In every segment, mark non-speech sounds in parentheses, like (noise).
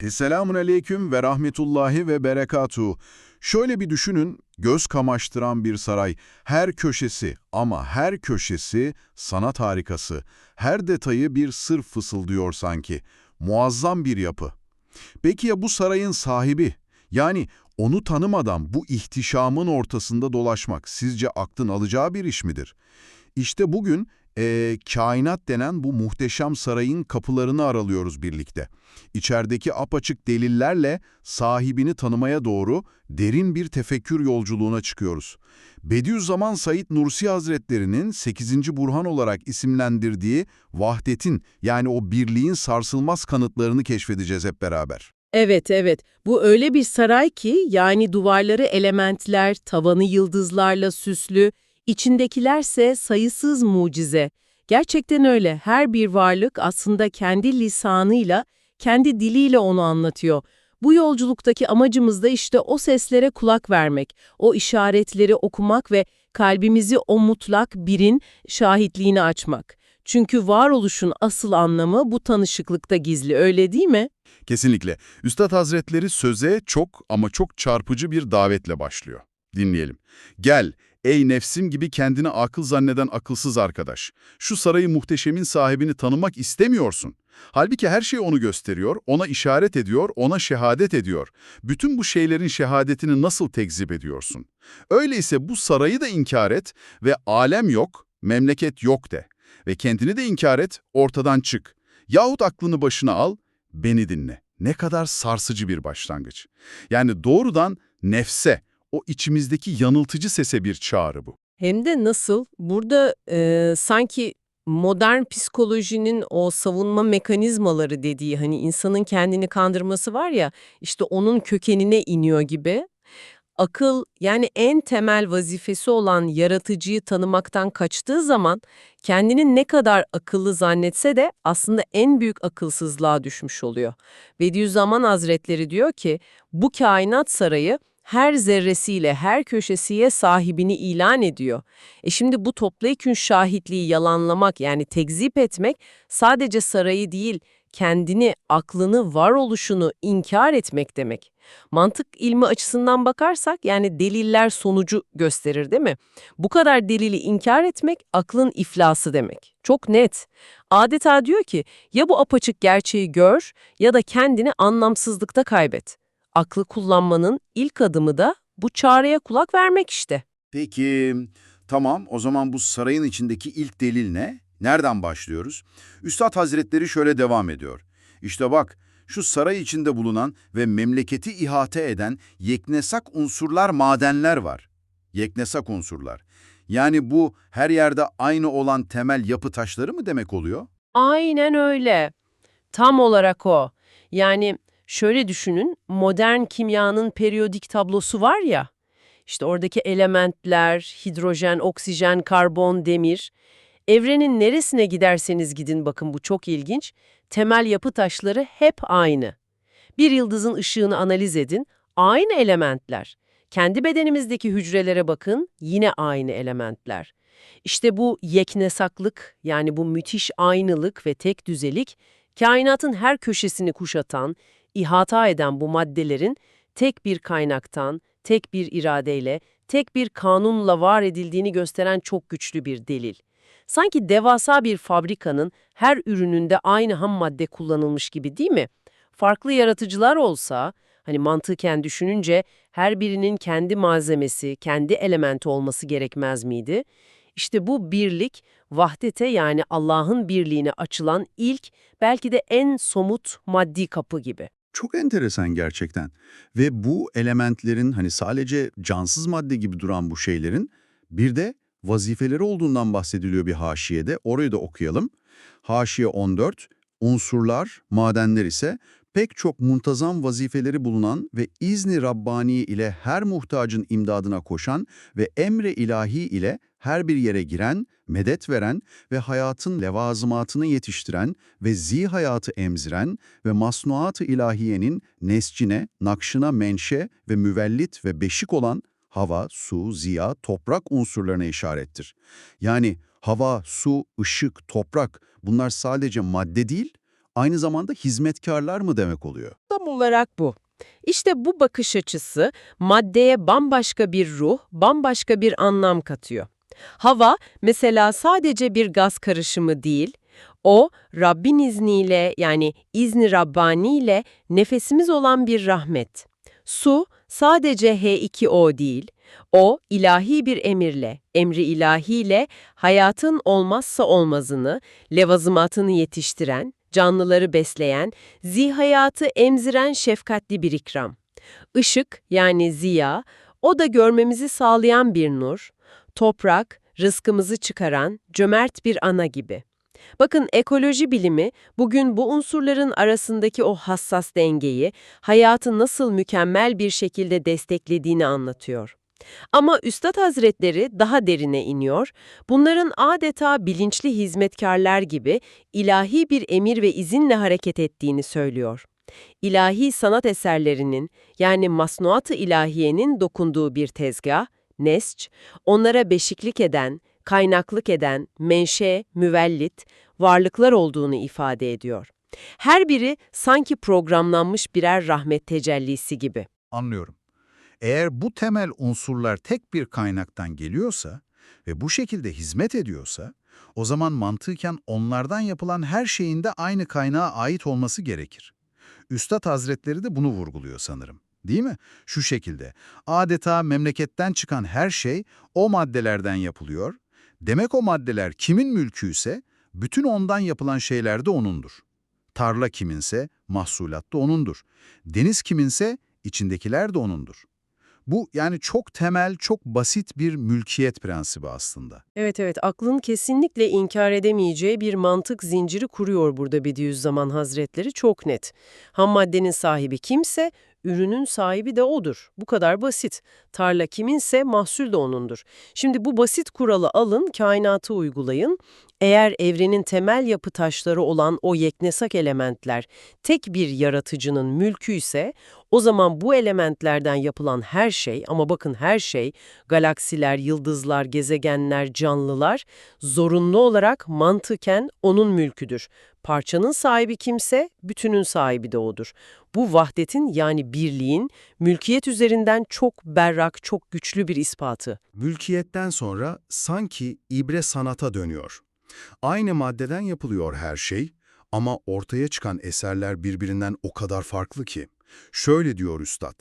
Esselamun aleyküm ve rahmetullahi ve berekatuhu. Şöyle bir düşünün, göz kamaştıran bir saray. Her köşesi ama her köşesi sanat harikası. Her detayı bir sır fısıldıyor sanki. Muazzam bir yapı. Peki ya bu sarayın sahibi? Yani onu tanımadan bu ihtişamın ortasında dolaşmak sizce aklın alacağı bir iş midir? İşte bugün eee, kainat denen bu muhteşem sarayın kapılarını aralıyoruz birlikte. İçerideki apaçık delillerle sahibini tanımaya doğru derin bir tefekkür yolculuğuna çıkıyoruz. Bediüzzaman Said Nursi Hazretleri'nin 8. Burhan olarak isimlendirdiği vahdetin yani o birliğin sarsılmaz kanıtlarını keşfedeceğiz hep beraber. Evet, evet. Bu öyle bir saray ki yani duvarları elementler, tavanı yıldızlarla süslü, içindekilerse sayısız mucize. Gerçekten öyle. Her bir varlık aslında kendi lisanıyla, kendi diliyle onu anlatıyor. Bu yolculuktaki amacımız da işte o seslere kulak vermek, o işaretleri okumak ve kalbimizi o mutlak birin şahitliğine açmak. Çünkü varoluşun asıl anlamı bu tanışıklıkta gizli, öyle değil mi? Kesinlikle. Üstad Hazretleri söze çok ama çok çarpıcı bir davetle başlıyor. Dinleyelim. Gel, ey nefsim gibi kendini akıl zanneden akılsız arkadaş. Şu sarayı muhteşemin sahibini tanımak istemiyorsun. Halbuki her şey onu gösteriyor, ona işaret ediyor, ona şehadet ediyor. Bütün bu şeylerin şehadetini nasıl tekzip ediyorsun? Öyleyse bu sarayı da inkar et ve alem yok, memleket yok de. Ve kendini de inkar et, ortadan çık. Yahut aklını başına al, beni dinle. Ne kadar sarsıcı bir başlangıç. Yani doğrudan nefse, o içimizdeki yanıltıcı sese bir çağrı bu. Hem de nasıl? Burada e, sanki modern psikolojinin o savunma mekanizmaları dediği hani insanın kendini kandırması var ya işte onun kökenine iniyor gibi. Akıl yani en temel vazifesi olan yaratıcıyı tanımaktan kaçtığı zaman kendini ne kadar akıllı zannetse de aslında en büyük akılsızlığa düşmüş oluyor. Bediüzzaman Hazretleri diyor ki bu kainat sarayı her zerresiyle her köşesiye sahibini ilan ediyor. E şimdi bu toplayıkün şahitliği yalanlamak yani tekzip etmek sadece sarayı değil kendini, aklını, varoluşunu inkar etmek demek. Mantık ilmi açısından bakarsak yani deliller sonucu gösterir değil mi? Bu kadar delili inkar etmek aklın iflası demek. Çok net. Adeta diyor ki ya bu apaçık gerçeği gör ya da kendini anlamsızlıkta kaybet. Aklı kullanmanın ilk adımı da bu çağrıya kulak vermek işte. Peki, tamam o zaman bu sarayın içindeki ilk delil ne? Nereden başlıyoruz? Üstad Hazretleri şöyle devam ediyor. İşte bak, şu saray içinde bulunan ve memleketi ihate eden yeknesak unsurlar, madenler var. Yeknesak unsurlar. Yani bu her yerde aynı olan temel yapı taşları mı demek oluyor? Aynen öyle. Tam olarak o. Yani şöyle düşünün, modern kimyanın periyodik tablosu var ya, işte oradaki elementler, hidrojen, oksijen, karbon, demir. Evrenin neresine giderseniz gidin bakın bu çok ilginç. Temel yapı taşları hep aynı. Bir yıldızın ışığını analiz edin, aynı elementler. Kendi bedenimizdeki hücrelere bakın, yine aynı elementler. İşte bu yeknesaklık, yani bu müthiş aynılık ve tek düzelik, kainatın her köşesini kuşatan, ihata eden bu maddelerin tek bir kaynaktan, tek bir iradeyle, tek bir kanunla var edildiğini gösteren çok güçlü bir delil. Sanki devasa bir fabrikanın her ürününde aynı ham madde kullanılmış gibi değil mi? Farklı yaratıcılar olsa, hani mantıken düşününce her birinin kendi malzemesi, kendi elementi olması gerekmez miydi? İşte bu birlik, vahdete yani Allah'ın birliğine açılan ilk, belki de en somut maddi kapı gibi. Çok enteresan gerçekten. Ve bu elementlerin hani sadece cansız madde gibi duran bu şeylerin bir de vazifeleri olduğundan bahsediliyor bir haşiyede. Orayı da okuyalım. Haşiye 14, unsurlar, madenler ise pek çok muntazam vazifeleri bulunan ve izni Rabbani ile her muhtacın imdadına koşan ve emre ilahi ile her bir yere giren, medet veren ve hayatın levazımatını yetiştiren ve zi hayatı emziren ve masnuat-ı ilahiyenin nescine, nakşına menşe ve müvellit ve beşik olan hava, su, ziya, toprak unsurlarına işarettir. Yani hava, su, ışık, toprak bunlar sadece madde değil, aynı zamanda hizmetkarlar mı demek oluyor? Tam olarak bu. İşte bu bakış açısı maddeye bambaşka bir ruh, bambaşka bir anlam katıyor. Hava mesela sadece bir gaz karışımı değil, o Rabbin izniyle yani izni Rabbani ile nefesimiz olan bir rahmet. Su sadece H2O değil, o ilahi bir emirle, emri ilahiyle hayatın olmazsa olmazını, levazımatını yetiştiren, canlıları besleyen, zihayatı emziren şefkatli bir ikram. Işık yani ziya, o da görmemizi sağlayan bir nur, toprak, rızkımızı çıkaran cömert bir ana gibi. Bakın ekoloji bilimi bugün bu unsurların arasındaki o hassas dengeyi, hayatı nasıl mükemmel bir şekilde desteklediğini anlatıyor. Ama Üstad Hazretleri daha derine iniyor, bunların adeta bilinçli hizmetkarlar gibi ilahi bir emir ve izinle hareket ettiğini söylüyor. İlahi sanat eserlerinin yani masnuat-ı ilahiyenin dokunduğu bir tezgah, nesç, onlara beşiklik eden, kaynaklık eden, menşe, müvellit, varlıklar olduğunu ifade ediyor. Her biri sanki programlanmış birer rahmet tecellisi gibi. Anlıyorum. Eğer bu temel unsurlar tek bir kaynaktan geliyorsa ve bu şekilde hizmet ediyorsa, o zaman mantıken onlardan yapılan her şeyin de aynı kaynağa ait olması gerekir. Üstad Hazretleri de bunu vurguluyor sanırım. Değil mi? Şu şekilde, adeta memleketten çıkan her şey o maddelerden yapılıyor. Demek o maddeler kimin mülküyse, bütün ondan yapılan şeyler de O'nundur. Tarla kiminse, mahsulat da O'nundur. Deniz kiminse, içindekiler de O'nundur. Bu yani çok temel, çok basit bir mülkiyet prensibi aslında. Evet evet aklın kesinlikle inkar edemeyeceği bir mantık zinciri kuruyor burada Bediüzzaman Hazretleri çok net. Ham maddenin sahibi kimse ürünün sahibi de odur. Bu kadar basit. Tarla kiminse mahsul de onundur. Şimdi bu basit kuralı alın, kainatı uygulayın. Eğer evrenin temel yapı taşları olan o yeknesak elementler tek bir yaratıcının mülkü ise o zaman bu elementlerden yapılan her şey ama bakın her şey galaksiler, yıldızlar, gezegenler, canlılar zorunlu olarak mantıken onun mülküdür. Parçanın sahibi kimse bütünün sahibi de odur. Bu vahdetin yani birliğin mülkiyet üzerinden çok berrak, çok güçlü bir ispatı. Mülkiyetten sonra sanki ibre sanata dönüyor. Aynı maddeden yapılıyor her şey ama ortaya çıkan eserler birbirinden o kadar farklı ki. Şöyle diyor üstad,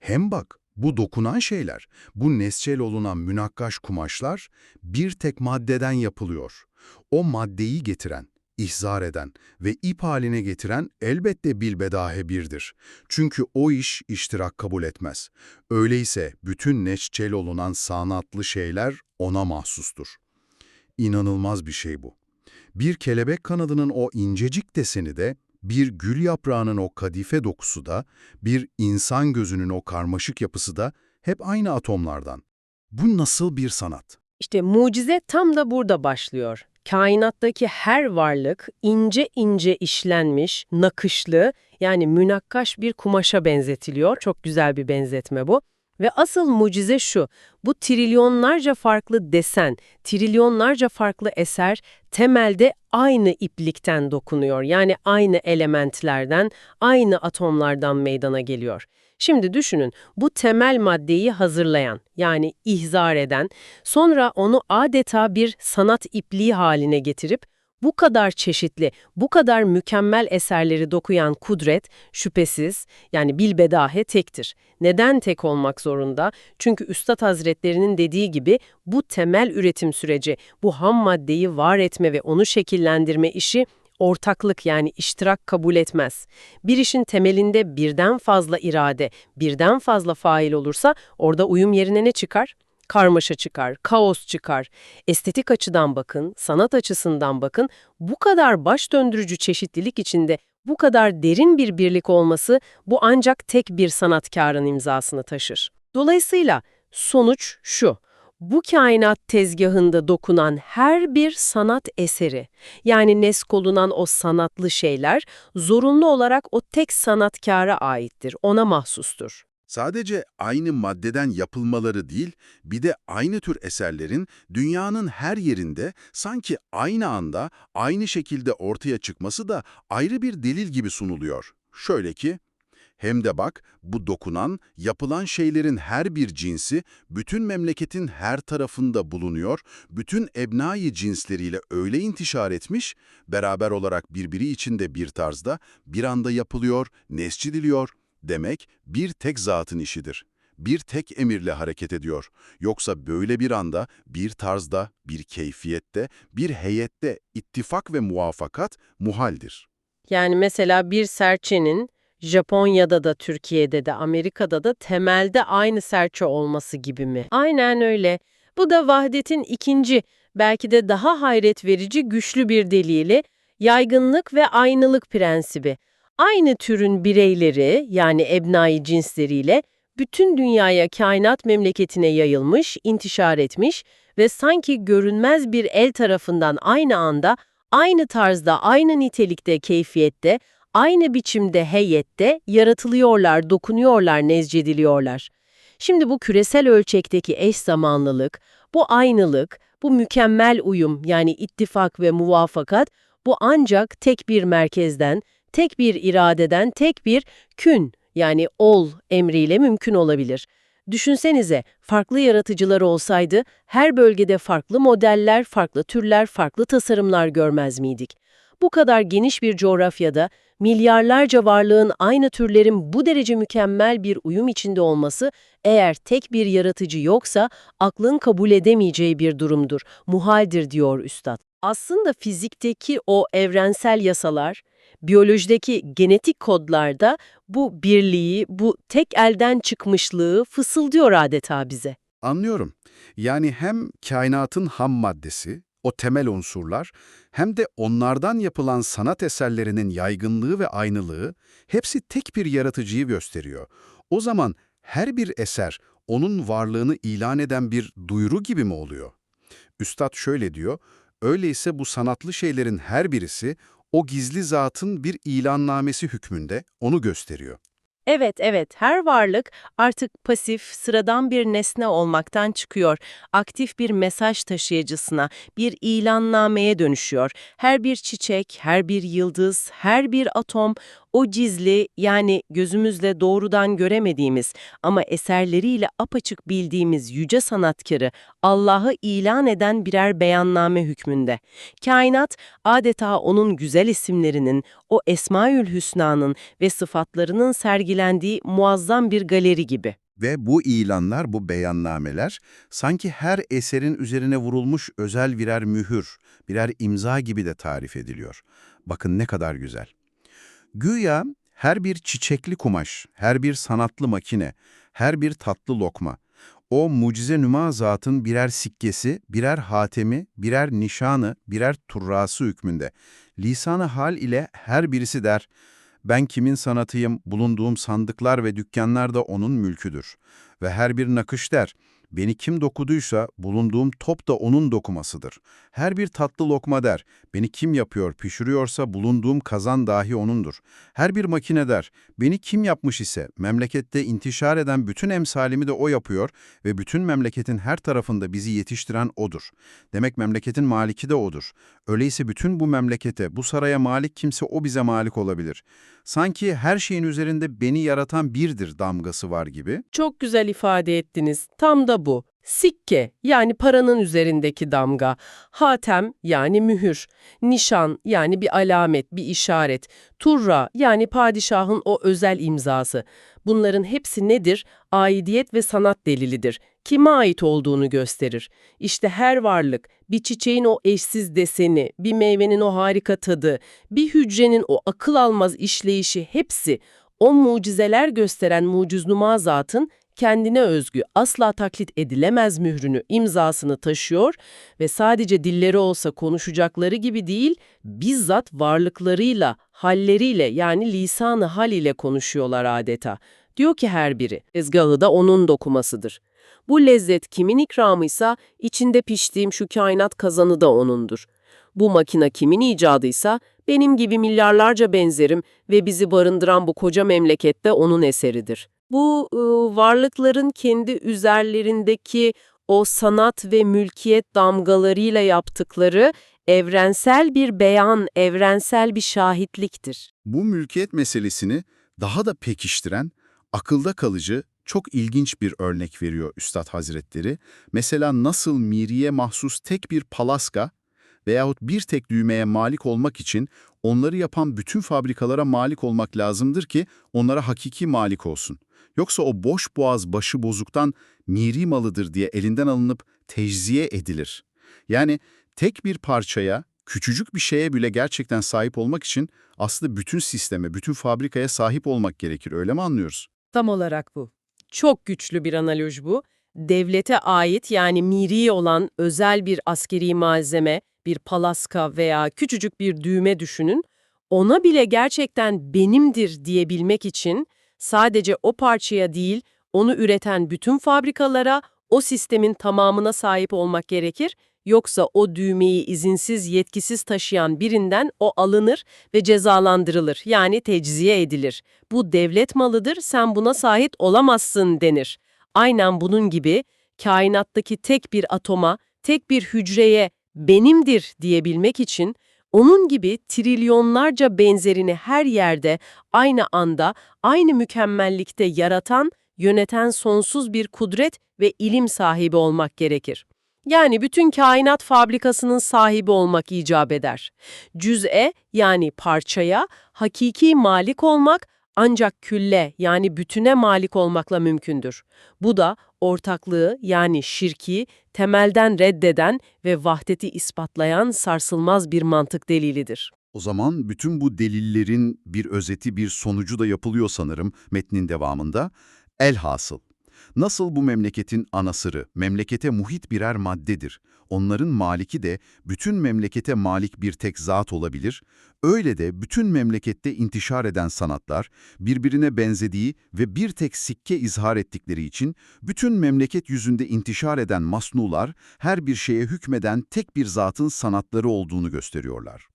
hem bak bu dokunan şeyler, bu nesçel olunan münakkaş kumaşlar bir tek maddeden yapılıyor. O maddeyi getiren, ihzar eden ve ip haline getiren elbette bilbedahe birdir. Çünkü o iş iştirak kabul etmez. Öyleyse bütün neşçel olunan sanatlı şeyler ona mahsustur. İnanılmaz bir şey bu. Bir kelebek kanadının o incecik deseni de, bir gül yaprağının o kadife dokusu da, bir insan gözünün o karmaşık yapısı da hep aynı atomlardan. Bu nasıl bir sanat? İşte mucize tam da burada başlıyor. Kainattaki her varlık ince ince işlenmiş, nakışlı yani münakkaş bir kumaşa benzetiliyor. Çok güzel bir benzetme bu. Ve asıl mucize şu, bu trilyonlarca farklı desen, trilyonlarca farklı eser temelde aynı iplikten dokunuyor. Yani aynı elementlerden, aynı atomlardan meydana geliyor. Şimdi düşünün, bu temel maddeyi hazırlayan, yani ihzar eden, sonra onu adeta bir sanat ipliği haline getirip, bu kadar çeşitli, bu kadar mükemmel eserleri dokuyan kudret, şüphesiz, yani bilbedahe tektir. Neden tek olmak zorunda? Çünkü Üstad Hazretlerinin dediği gibi bu temel üretim süreci, bu ham maddeyi var etme ve onu şekillendirme işi ortaklık yani iştirak kabul etmez. Bir işin temelinde birden fazla irade, birden fazla fail olursa orada uyum yerine ne çıkar? Karmaşa çıkar, kaos çıkar. Estetik açıdan bakın, sanat açısından bakın, bu kadar baş döndürücü çeşitlilik içinde bu kadar derin bir birlik olması bu ancak tek bir sanatkarın imzasını taşır. Dolayısıyla sonuç şu. Bu kainat tezgahında dokunan her bir sanat eseri, yani neskolunan o sanatlı şeyler, zorunlu olarak o tek sanatkara aittir, ona mahsustur. Sadece aynı maddeden yapılmaları değil, bir de aynı tür eserlerin dünyanın her yerinde sanki aynı anda, aynı şekilde ortaya çıkması da ayrı bir delil gibi sunuluyor. Şöyle ki, hem de bak bu dokunan, yapılan şeylerin her bir cinsi bütün memleketin her tarafında bulunuyor, bütün ebnai cinsleriyle öyle intişar etmiş, beraber olarak birbiri içinde bir tarzda bir anda yapılıyor, nesçediliyor. Demek bir tek zatın işidir. Bir tek emirle hareket ediyor. Yoksa böyle bir anda, bir tarzda, bir keyfiyette, bir heyette ittifak ve muvafakat muhaldir. Yani mesela bir serçenin Japonya'da da Türkiye'de de Amerika'da da temelde aynı serçe olması gibi mi? Aynen öyle. Bu da vahdetin ikinci, belki de daha hayret verici güçlü bir delili, yaygınlık ve aynılık prensibi. Aynı türün bireyleri yani ebnai cinsleriyle bütün dünyaya kainat memleketine yayılmış, intişar etmiş ve sanki görünmez bir el tarafından aynı anda, aynı tarzda, aynı nitelikte, keyfiyette, aynı biçimde heyette yaratılıyorlar, dokunuyorlar, nezcediliyorlar. Şimdi bu küresel ölçekteki eş zamanlılık, bu aynılık, bu mükemmel uyum yani ittifak ve muvafakat bu ancak tek bir merkezden, tek bir iradeden, tek bir kün yani ol emriyle mümkün olabilir. Düşünsenize farklı yaratıcılar olsaydı her bölgede farklı modeller, farklı türler, farklı tasarımlar görmez miydik? Bu kadar geniş bir coğrafyada milyarlarca varlığın aynı türlerin bu derece mükemmel bir uyum içinde olması eğer tek bir yaratıcı yoksa aklın kabul edemeyeceği bir durumdur, muhaldir diyor üstad. Aslında fizikteki o evrensel yasalar, biyolojideki genetik kodlarda bu birliği, bu tek elden çıkmışlığı fısıldıyor adeta bize. Anlıyorum. Yani hem kainatın ham maddesi, o temel unsurlar, hem de onlardan yapılan sanat eserlerinin yaygınlığı ve aynılığı hepsi tek bir yaratıcıyı gösteriyor. O zaman her bir eser onun varlığını ilan eden bir duyuru gibi mi oluyor? Üstad şöyle diyor, öyleyse bu sanatlı şeylerin her birisi o gizli zatın bir ilannamesi hükmünde onu gösteriyor. Evet, evet. Her varlık artık pasif, sıradan bir nesne olmaktan çıkıyor. Aktif bir mesaj taşıyıcısına, bir ilannameye dönüşüyor. Her bir çiçek, her bir yıldız, her bir atom o gizli yani gözümüzle doğrudan göremediğimiz ama eserleriyle apaçık bildiğimiz yüce sanatkarı Allah'ı ilan eden birer beyanname hükmünde. Kainat adeta onun güzel isimlerinin, o Esmaül Hüsna'nın ve sıfatlarının sergilendiği muazzam bir galeri gibi. Ve bu ilanlar, bu beyannameler sanki her eserin üzerine vurulmuş özel birer mühür, birer imza gibi de tarif ediliyor. Bakın ne kadar güzel. Güya her bir çiçekli kumaş, her bir sanatlı makine, her bir tatlı lokma, o mucize nüma zatın birer sikkesi, birer hatemi, birer nişanı, birer turrası hükmünde. Lisanı hal ile her birisi der, ben kimin sanatıyım, bulunduğum sandıklar ve dükkanlar da onun mülküdür. Ve her bir nakış der, beni kim dokuduysa bulunduğum top da onun dokumasıdır. Her bir tatlı lokma der, beni kim yapıyor, pişiriyorsa bulunduğum kazan dahi onundur. Her bir makine der, beni kim yapmış ise memlekette intişar eden bütün emsalimi de o yapıyor ve bütün memleketin her tarafında bizi yetiştiren odur. Demek memleketin maliki de odur. Öyleyse bütün bu memlekete, bu saraya malik kimse o bize malik olabilir. Sanki her şeyin üzerinde beni yaratan birdir damgası var gibi. Çok güzel ifade ettiniz. Tam da bu. Sikke yani paranın üzerindeki damga, hatem yani mühür, nişan yani bir alamet, bir işaret, turra yani padişahın o özel imzası. Bunların hepsi nedir? Aidiyet ve sanat delilidir. Kime ait olduğunu gösterir. İşte her varlık, bir çiçeğin o eşsiz deseni, bir meyvenin o harika tadı, bir hücrenin o akıl almaz işleyişi hepsi o mucizeler gösteren muciznuma zatın kendine özgü, asla taklit edilemez mührünü, imzasını taşıyor ve sadece dilleri olsa konuşacakları gibi değil, bizzat varlıklarıyla, halleriyle yani lisanı hal ile konuşuyorlar adeta. Diyor ki her biri, ezgahı da onun dokumasıdır. Bu lezzet kimin ikramıysa, içinde piştiğim şu kainat kazanı da onundur. Bu makine kimin icadıysa, benim gibi milyarlarca benzerim ve bizi barındıran bu koca memlekette onun eseridir. Bu e, varlıkların kendi üzerlerindeki o sanat ve mülkiyet damgalarıyla yaptıkları evrensel bir beyan, evrensel bir şahitliktir. Bu mülkiyet meselesini daha da pekiştiren, akılda kalıcı, çok ilginç bir örnek veriyor Üstad Hazretleri. Mesela nasıl miriye mahsus tek bir palaska veyahut bir tek düğmeye malik olmak için onları yapan bütün fabrikalara malik olmak lazımdır ki onlara hakiki malik olsun. Yoksa o boş boğaz başı bozuktan miri malıdır diye elinden alınıp tecziye edilir. Yani tek bir parçaya, küçücük bir şeye bile gerçekten sahip olmak için aslında bütün sisteme, bütün fabrikaya sahip olmak gerekir. Öyle mi anlıyoruz? Tam olarak bu. Çok güçlü bir analoj bu. Devlete ait yani miri olan özel bir askeri malzeme, bir palaska veya küçücük bir düğme düşünün. Ona bile gerçekten benimdir diyebilmek için sadece o parçaya değil, onu üreten bütün fabrikalara, o sistemin tamamına sahip olmak gerekir. Yoksa o düğmeyi izinsiz, yetkisiz taşıyan birinden o alınır ve cezalandırılır. Yani tecziye edilir. Bu devlet malıdır, sen buna sahip olamazsın denir. Aynen bunun gibi kainattaki tek bir atoma, tek bir hücreye benimdir diyebilmek için onun gibi trilyonlarca benzerini her yerde, aynı anda, aynı mükemmellikte yaratan, yöneten sonsuz bir kudret ve ilim sahibi olmak gerekir. Yani bütün kainat fabrikasının sahibi olmak icap eder. Cüz'e yani parçaya hakiki malik olmak ancak külle yani bütüne malik olmakla mümkündür. Bu da ortaklığı yani şirki temelden reddeden ve vahdeti ispatlayan sarsılmaz bir mantık delilidir. O zaman bütün bu delillerin bir özeti, bir sonucu da yapılıyor sanırım metnin devamında. Elhasıl, nasıl bu memleketin anasırı, memlekete muhit birer maddedir, onların maliki de bütün memlekete malik bir tek zat olabilir, öyle de bütün memlekette intişar eden sanatlar, birbirine benzediği ve bir tek sikke izhar ettikleri için bütün memleket yüzünde intişar eden masnular, her bir şeye hükmeden tek bir zatın sanatları olduğunu gösteriyorlar.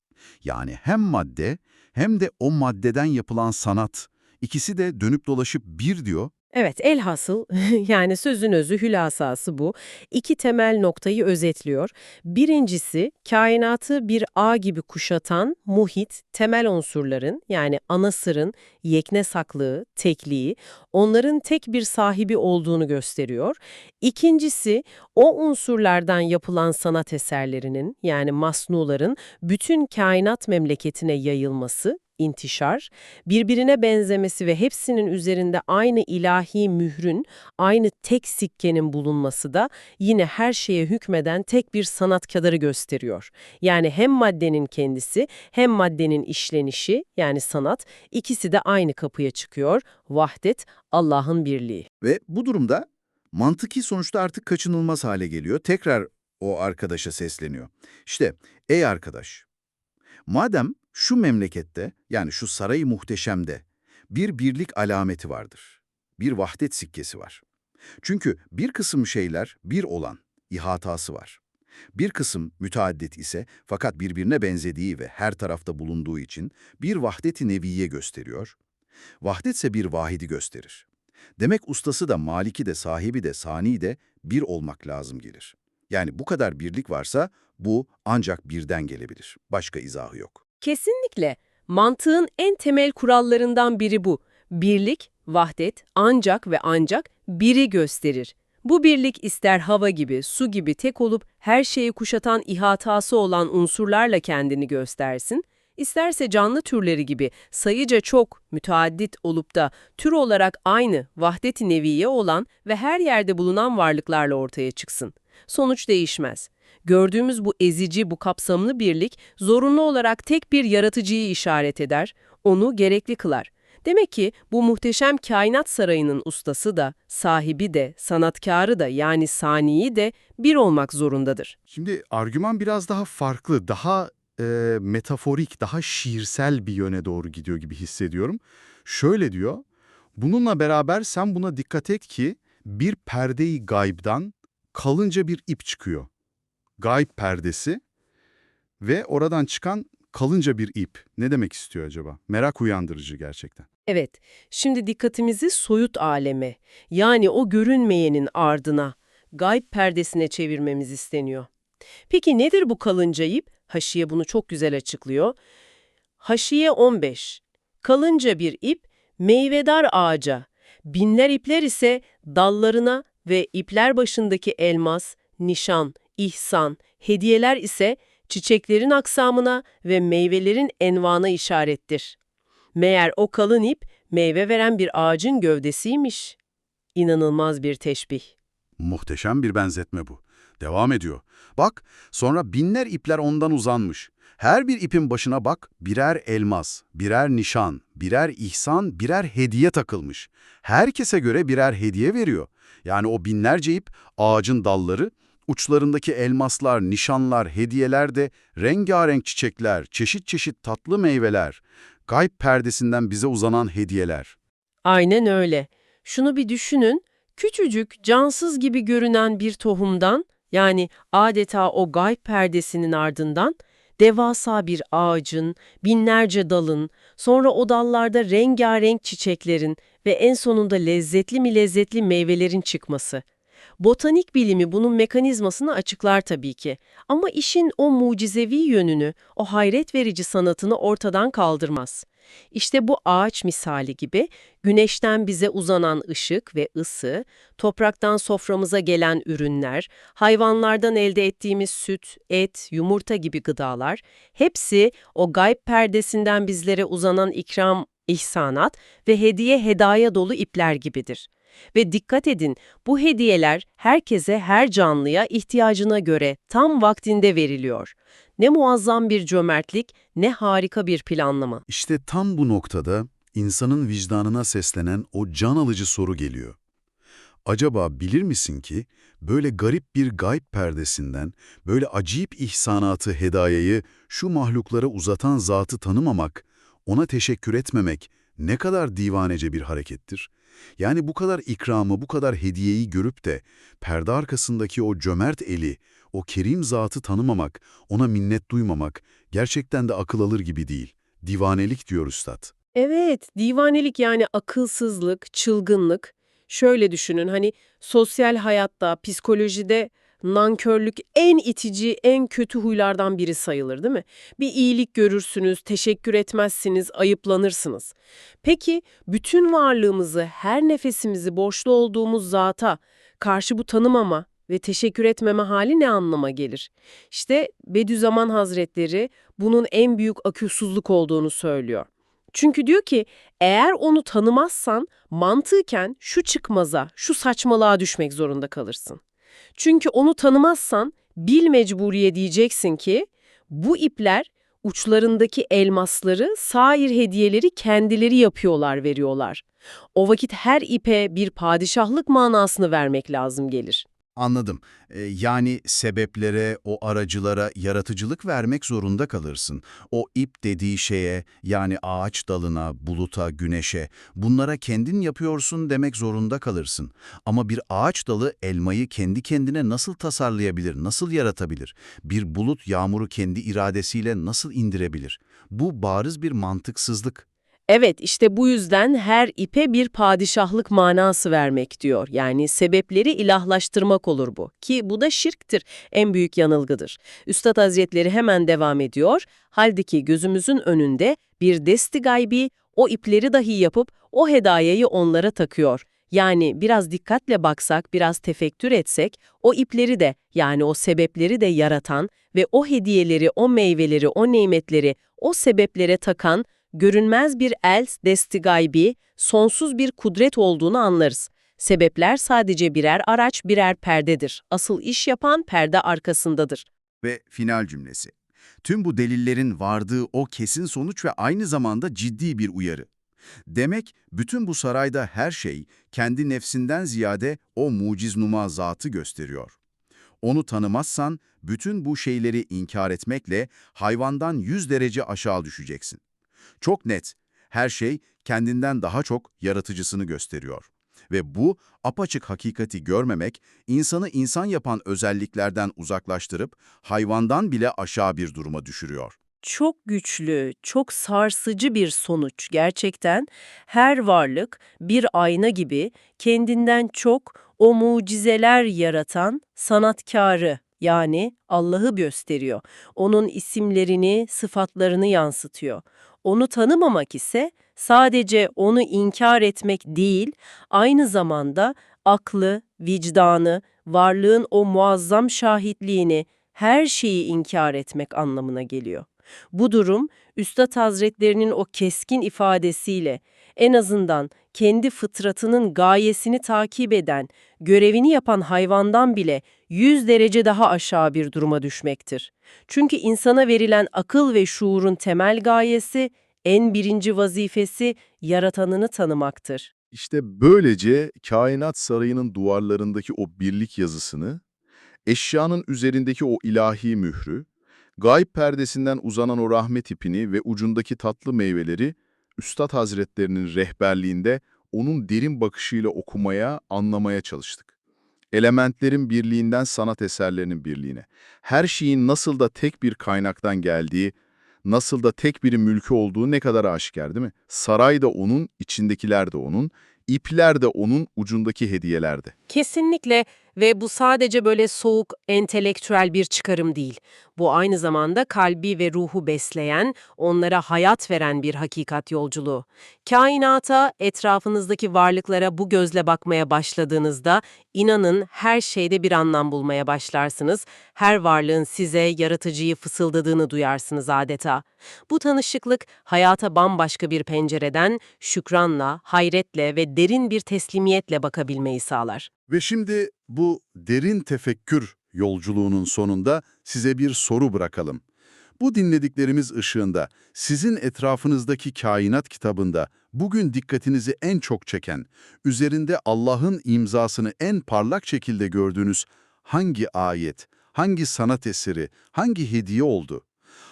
Yani hem madde hem de o maddeden yapılan sanat, ikisi de dönüp dolaşıp bir diyor, Evet, elhasıl (laughs) yani sözün özü hülasası bu. İki temel noktayı özetliyor. Birincisi, kainatı bir ağ gibi kuşatan muhit, temel unsurların yani ana sırın yekne saklığı, tekliği, onların tek bir sahibi olduğunu gösteriyor. İkincisi, o unsurlardan yapılan sanat eserlerinin yani masnuların bütün kainat memleketine yayılması, intişar, birbirine benzemesi ve hepsinin üzerinde aynı ilahi mührün, aynı tek sikkenin bulunması da yine her şeye hükmeden tek bir sanatkadarı gösteriyor. Yani hem maddenin kendisi hem maddenin işlenişi yani sanat ikisi de aynı kapıya çıkıyor. Vahdet, Allah'ın birliği. Ve bu durumda mantıki sonuçta artık kaçınılmaz hale geliyor. Tekrar o arkadaşa sesleniyor. İşte ey arkadaş, madem şu memlekette yani şu sarayı muhteşemde bir birlik alameti vardır. Bir vahdet sikkesi var. Çünkü bir kısım şeyler bir olan, ihatası var. Bir kısım müteaddit ise fakat birbirine benzediği ve her tarafta bulunduğu için bir vahdet-i neviye gösteriyor. Vahdetse bir vahidi gösterir. Demek ustası da, maliki de, sahibi de, sani de bir olmak lazım gelir. Yani bu kadar birlik varsa bu ancak birden gelebilir. Başka izahı yok. Kesinlikle. Mantığın en temel kurallarından biri bu. Birlik, vahdet, ancak ve ancak biri gösterir. Bu birlik ister hava gibi, su gibi tek olup her şeyi kuşatan ihatası olan unsurlarla kendini göstersin, isterse canlı türleri gibi sayıca çok, müteaddit olup da tür olarak aynı, vahdet-i neviye olan ve her yerde bulunan varlıklarla ortaya çıksın. Sonuç değişmez. Gördüğümüz bu ezici, bu kapsamlı birlik zorunlu olarak tek bir yaratıcıyı işaret eder, onu gerekli kılar. Demek ki bu muhteşem kainat sarayının ustası da, sahibi de, sanatkarı da yani saniyi de bir olmak zorundadır. Şimdi argüman biraz daha farklı, daha e, metaforik, daha şiirsel bir yöne doğru gidiyor gibi hissediyorum. Şöyle diyor, bununla beraber sen buna dikkat et ki bir perdeyi gaybdan kalınca bir ip çıkıyor. Gayb perdesi ve oradan çıkan kalınca bir ip. Ne demek istiyor acaba? Merak uyandırıcı gerçekten. Evet, şimdi dikkatimizi soyut aleme, yani o görünmeyenin ardına, gayb perdesine çevirmemiz isteniyor. Peki nedir bu kalınca ip? Haşiye bunu çok güzel açıklıyor. Haşiye 15. Kalınca bir ip, meyvedar ağaca, binler ipler ise dallarına ve ipler başındaki elmas, nişan, ihsan, hediyeler ise çiçeklerin aksamına ve meyvelerin envana işarettir. Meğer o kalın ip meyve veren bir ağacın gövdesiymiş. İnanılmaz bir teşbih. Muhteşem bir benzetme bu. Devam ediyor. Bak, sonra binler ipler ondan uzanmış. Her bir ipin başına bak, birer elmas, birer nişan, birer ihsan, birer hediye takılmış. Herkese göre birer hediye veriyor. Yani o binlerce ip, ağacın dalları, uçlarındaki elmaslar, nişanlar, hediyeler de rengarenk çiçekler, çeşit çeşit tatlı meyveler, gayb perdesinden bize uzanan hediyeler. Aynen öyle. Şunu bir düşünün, küçücük, cansız gibi görünen bir tohumdan, yani adeta o gayb perdesinin ardından, devasa bir ağacın, binlerce dalın, sonra o dallarda rengarenk çiçeklerin ve en sonunda lezzetli mi lezzetli meyvelerin çıkması. Botanik bilimi bunun mekanizmasını açıklar tabii ki. Ama işin o mucizevi yönünü, o hayret verici sanatını ortadan kaldırmaz. İşte bu ağaç misali gibi güneşten bize uzanan ışık ve ısı, topraktan soframıza gelen ürünler, hayvanlardan elde ettiğimiz süt, et, yumurta gibi gıdalar, hepsi o gayb perdesinden bizlere uzanan ikram, ihsanat ve hediye hedaya dolu ipler gibidir. Ve dikkat edin, bu hediyeler herkese, her canlıya ihtiyacına göre tam vaktinde veriliyor. Ne muazzam bir cömertlik, ne harika bir planlama. İşte tam bu noktada insanın vicdanına seslenen o can alıcı soru geliyor. Acaba bilir misin ki böyle garip bir gayb perdesinden, böyle acayip ihsanatı, hedayayı şu mahluklara uzatan zatı tanımamak, ona teşekkür etmemek ne kadar divanece bir harekettir? Yani bu kadar ikramı, bu kadar hediyeyi görüp de perde arkasındaki o cömert eli, o kerim zatı tanımamak, ona minnet duymamak gerçekten de akıl alır gibi değil. Divanelik diyor üstad. Evet, divanelik yani akılsızlık, çılgınlık. Şöyle düşünün hani sosyal hayatta, psikolojide nankörlük en itici, en kötü huylardan biri sayılır değil mi? Bir iyilik görürsünüz, teşekkür etmezsiniz, ayıplanırsınız. Peki bütün varlığımızı, her nefesimizi borçlu olduğumuz zata karşı bu tanımama ve teşekkür etmeme hali ne anlama gelir? İşte Bediüzzaman Hazretleri bunun en büyük akılsızlık olduğunu söylüyor. Çünkü diyor ki eğer onu tanımazsan mantıken şu çıkmaza, şu saçmalığa düşmek zorunda kalırsın. Çünkü onu tanımazsan bil mecburiye diyeceksin ki bu ipler uçlarındaki elmasları, sair hediyeleri kendileri yapıyorlar, veriyorlar. O vakit her ipe bir padişahlık manasını vermek lazım gelir. Anladım. Ee, yani sebeplere, o aracılara yaratıcılık vermek zorunda kalırsın. O ip dediği şeye, yani ağaç dalına, buluta, güneşe, bunlara kendin yapıyorsun demek zorunda kalırsın. Ama bir ağaç dalı elmayı kendi kendine nasıl tasarlayabilir, nasıl yaratabilir? Bir bulut yağmuru kendi iradesiyle nasıl indirebilir? Bu bariz bir mantıksızlık. Evet, işte bu yüzden her ipe bir padişahlık manası vermek diyor. Yani sebepleri ilahlaştırmak olur bu. Ki bu da şirktir, en büyük yanılgıdır. Üstad Hazretleri hemen devam ediyor. Halbuki gözümüzün önünde bir desti gaybi o ipleri dahi yapıp o hedayayı onlara takıyor. Yani biraz dikkatle baksak, biraz tefekkür etsek, o ipleri de yani o sebepleri de yaratan ve o hediyeleri, o meyveleri, o nimetleri o sebeplere takan görünmez bir el desti gaybi, sonsuz bir kudret olduğunu anlarız. Sebepler sadece birer araç, birer perdedir. Asıl iş yapan perde arkasındadır. Ve final cümlesi. Tüm bu delillerin vardığı o kesin sonuç ve aynı zamanda ciddi bir uyarı. Demek bütün bu sarayda her şey kendi nefsinden ziyade o muciz numa zatı gösteriyor. Onu tanımazsan bütün bu şeyleri inkar etmekle hayvandan yüz derece aşağı düşeceksin. Çok net, her şey kendinden daha çok yaratıcısını gösteriyor. Ve bu apaçık hakikati görmemek, insanı insan yapan özelliklerden uzaklaştırıp hayvandan bile aşağı bir duruma düşürüyor. çok güçlü, çok sarsıcı bir sonuç. Gerçekten her varlık bir ayna gibi kendinden çok o mucizeler yaratan sanatkarı yani Allah'ı gösteriyor. Onun isimlerini, sıfatlarını yansıtıyor. Onu tanımamak ise sadece onu inkar etmek değil, aynı zamanda aklı, vicdanı, varlığın o muazzam şahitliğini, her şeyi inkar etmek anlamına geliyor. Bu durum, Üstad Hazretlerinin o keskin ifadesiyle en azından kendi fıtratının gayesini takip eden, görevini yapan hayvandan bile 100 derece daha aşağı bir duruma düşmektir. Çünkü insana verilen akıl ve şuurun temel gayesi, en birinci vazifesi yaratanını tanımaktır. İşte böylece kainat sarayının duvarlarındaki o birlik yazısını, eşyanın üzerindeki o ilahi mührü, gayb perdesinden uzanan o rahmet ipini ve ucundaki tatlı meyveleri, Üstad Hazretlerinin rehberliğinde onun derin bakışıyla okumaya, anlamaya çalıştık. Elementlerin birliğinden sanat eserlerinin birliğine, her şeyin nasıl da tek bir kaynaktan geldiği, nasıl da tek bir mülkü olduğu ne kadar aşikar değil mi? Saray da onun, içindekiler de onun, ipler de onun, ucundaki hediyeler de. Kesinlikle ve bu sadece böyle soğuk, entelektüel bir çıkarım değil. Bu aynı zamanda kalbi ve ruhu besleyen, onlara hayat veren bir hakikat yolculuğu. Kainata, etrafınızdaki varlıklara bu gözle bakmaya başladığınızda, inanın her şeyde bir anlam bulmaya başlarsınız. Her varlığın size yaratıcıyı fısıldadığını duyarsınız adeta. Bu tanışıklık, hayata bambaşka bir pencereden, şükranla, hayretle ve derin bir teslimiyetle bakabilmeyi sağlar. Ve şimdi bu derin tefekkür yolculuğunun sonunda size bir soru bırakalım. Bu dinlediklerimiz ışığında sizin etrafınızdaki kainat kitabında bugün dikkatinizi en çok çeken, üzerinde Allah'ın imzasını en parlak şekilde gördüğünüz hangi ayet, hangi sanat eseri, hangi hediye oldu?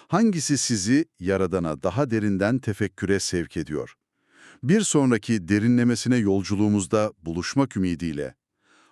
Hangisi sizi Yaradan'a daha derinden tefekküre sevk ediyor? Bir sonraki derinlemesine yolculuğumuzda buluşmak ümidiyle